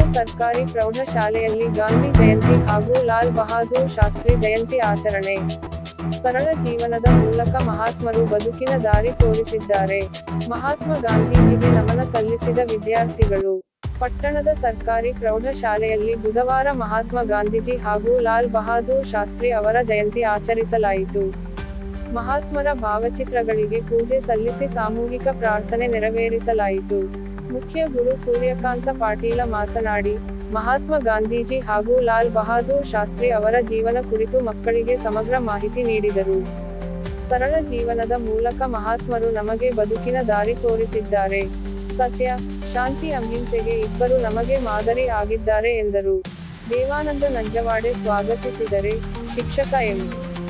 ಸರ್ಕಾರಿ ಪ್ರೌಢಶಾಲೆಯಲ್ಲಿ ಗಾಂಧಿ ಜಯಂತಿ ಹಾಗೂ ಲಾಲ್ ಬಹಾದೂರ್ ಶಾಸ್ತ್ರಿ ಜಯಂತಿ ಆಚರಣೆ. ಸರಳ ಜೀವನದ ಮೂಲಕ ಮಹಾತ್ಮರು ಬದುಕಿನ ದಾರಿ ತೋರಿಸಿದ್ದಾರೆ. ಮಹಾತ್ಮ ಗಾಂಧೀಜಿಗೆ ನಮನ ಸಲ್ಲಿಸಿದ ವಿದ್ಯಾರ್ಥಿಗಳು. ಪಟ್ಟಣದ ಸರ್ಕಾರಿ ಪ್ರೌಢಶಾಲೆಯಲ್ಲಿ ಬುಧವಾರ ಮಹಾತ್ಮ ಗಾಂಧೀಜಿ ಹಾಗೂ ಲಾಲ್ ಬಹಾದೂರ್ ಶಾಸ್ತ್ರಿ ಅವರ ಜಯಂತಿ ಆಚರಿಸಲಾಯಿತು. ಮಹಾತ್ಮರ ಭಾವಚಿತ್ರಗಳಿಗೆ ಪೂಜೆ ಸಲ್ಲಿಸಿ ಸಾಮೂಹಿಕ ಪ್ರಾರ್ಥನೆ ನೆರವೇರಿಸಲಾಯಿತು. ಮುಖ್ಯ ಗುರು ಸೂರ್ಯಕಾಂತ ಪಾಟೀಲ ಮಾತನಾಡಿ, ಮಹಾತ್ಮ ಗಾಂಧೀಜಿ ಹಾಗೂ ಲಾಲ್ ಬಹಾದೂರ್ ಶಾಸ್ತ್ರಿ ಅವರ ಜೀವನ ಕುರಿತು ಮಕ್ಕಳಿಗೆ ಸಮಗ್ರ ಮಾಹಿತಿ ನೀಡಿದರು. ಸರಳ ಜೀವನದ ಮೂಲಕ ಮಹಾತ್ಮರು ನಮಗೆ ಬದುಕಿನ ದಾರಿ ತೋರಿಸಿದ್ದಾರೆ. ಸತ್ಯ, ಶಾಂತಿ, ಅಹಿಂಸೆಗೆ ಇಬ್ಬರು ನಮಗೆ ಮಾದರಿ ಆಗಿದ್ದಾರೆ ಎಂದರು. ದೇವಾನಂದ ನಂಜವಾಡೆ ಸ್ವಾಗತಿಸಿದರೆ ಶಿಕ್ಷಕ ಎಂ.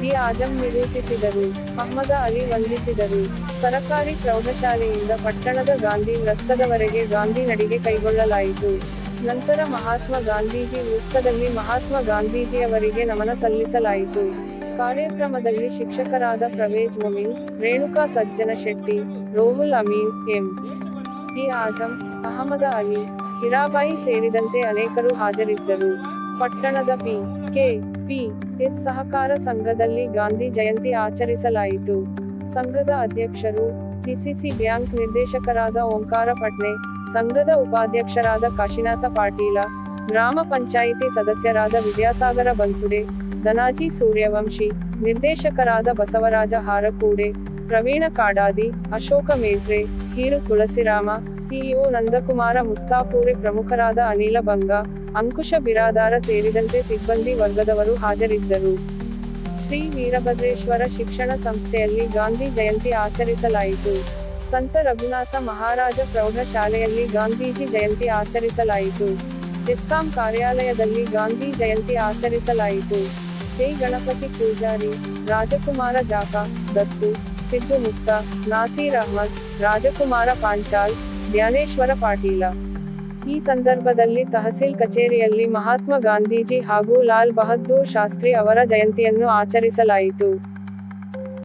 ಡಿ ಆಜಂ ನಿರೂಪಿಸಿದರು. ಅಹ್ಮದ ಅಲಿ ವಂದಿಸಿದರು. ಸರಕಾರಿ ಪ್ರೌಢಶಾಲೆಯಿಂದ ಪಟ್ಟಣದ ಗಾಂಧಿ ವೃತ್ತದವರೆಗೆ ಗಾಂಧಿ ನಡಿಗೆ ಕೈಗೊಳ್ಳಲಾಯಿತು. ನಂತರ ಮಹಾತ್ಮ ಗಾಂಧೀಜಿ ವೃತ್ತದಲ್ಲಿ ಮಹಾತ್ಮ ಗಾಂಧೀಜಿಯವರಿಗೆ ನಮನ ಸಲ್ಲಿಸಲಾಯಿತು. ಕಾರ್ಯಕ್ರಮದಲ್ಲಿ ಶಿಕ್ಷಕರಾದ ಪ್ರವೇಜ್ ಮೊಮಿನ್, ರೇಣುಕಾ ಸಜ್ಜನ ಶೆಟ್ಟಿ, ರೋಹುಲ್ ಅಮೀನ್, ಎಂ. ಡಿ ಆಜಂ, ಅಹಮದ ಅಲಿ, ಹಿರಾಬಾಯಿ ಸೇರಿದಂತೆ ಅನೇಕರು ಹಾಜರಿದ್ದರು. ಪಟ್ಟಣದ ಪಿ. K P. ಎಸ್. ಸಹಕಾರ ಸಂಘದಲ್ಲಿ ಗಾಂಧಿ ಜಯಂತಿ ಆಚರಿಸಲಾಯಿತು. ಸಂಘದ ಅಧ್ಯಕ್ಷರು, ಡಿಸಿಸಿ ಬ್ಯಾಂಕ್ ನಿರ್ದೇಶಕರಾದ ಓಂಕಾರ ಪಟ್ನೆ, ಸಂಘದ ಉಪಾಧ್ಯಕ್ಷರಾದ ಕಾಶಿನಾಥ ಪಾಟೀಲ, ಗ್ರಾಮ ಪಂಚಾಯಿತಿ ಸದಸ್ಯರಾದ ವಿದ್ಯಾಸಾಗರ ಬನ್ಸುಡೆ, ಧನಾಜಿ ಸೂರ್ಯವಂಶಿ, ನಿರ್ದೇಶಕರಾದ ಬಸವರಾಜ ಹಾರಕೂಡೆ, ಪ್ರವೀಣ ಕಾಡಾದಿ, ಅಶೋಕ ಮೇತ್ರೆ ಹೀರು ತುಳಸಿರಾಮ, ಸಿಇಒ ನಂದಕುಮಾರ ಮುಸ್ತಾಪೂರೆ ಪ್ರಮುಖರಾದ ಅನಿಲ ಬಂಗ ಅಂಕುಶ ಬಿರಾದಾರ ಸೇರಿದಂತೆ ಸಿಬ್ಬಂದಿ ವರ್ಗದವರು ಹಾಜರಿದ್ದರು. ಶ್ರೀ ವೀರಭದ್ರೇಶ್ವರ ಶಿಕ್ಷಣ ಸಂಸ್ಥೆಯಲ್ಲಿ ಗಾಂಧಿ ಜಯಂತಿ ಆಚರಿಸಲಾಯಿತು. ಸಂತ ರಘುನಾಥ ಮಹಾರಾಜ ಪ್ರೌಢಶಾಲೆಯಲ್ಲಿ ಗಾಂಧೀಜಿ ಜಯಂತಿ ಆಚರಿಸಲಾಯಿತು. ಎಸ್ಕಾಂ ಕಾರ್ಯಾಲಯದಲ್ಲಿ ಗಾಂಧಿ ಜಯಂತಿ ಆಚರಿಸಲಾಯಿತು. ಜೈ ಗಣಪತಿ ಪೂಜಾರಿ, ರಾಜಕುಮಾರ ಜಾಕ, ದತ್ತು, ಸಿದ್ದು ಮುಕ್ತ, ನಾಸೀರ್ ಅಹ್ಮದ್, ರಾಜಕುಮಾರ ಪಾಂಚಾಲ್, ಜ್ಞಾನೇಶ್ವರ ಪಾಟೀಲ. ಈ ಸಂದರ್ಭದಲ್ಲಿ ತಹಸೀಲ್ ಕಚೇರಿಯಲ್ಲಿ ಮಹಾತ್ಮ ಗಾಂಧೀಜಿ ಹಾಗೂ ಲಾಲ್ ಬಹದ್ದೂರ್ ಶಾಸ್ತ್ರಿ ಅವರ ಜಯಂತಿಯನ್ನು ಆಚರಿಸಲಾಯಿತು.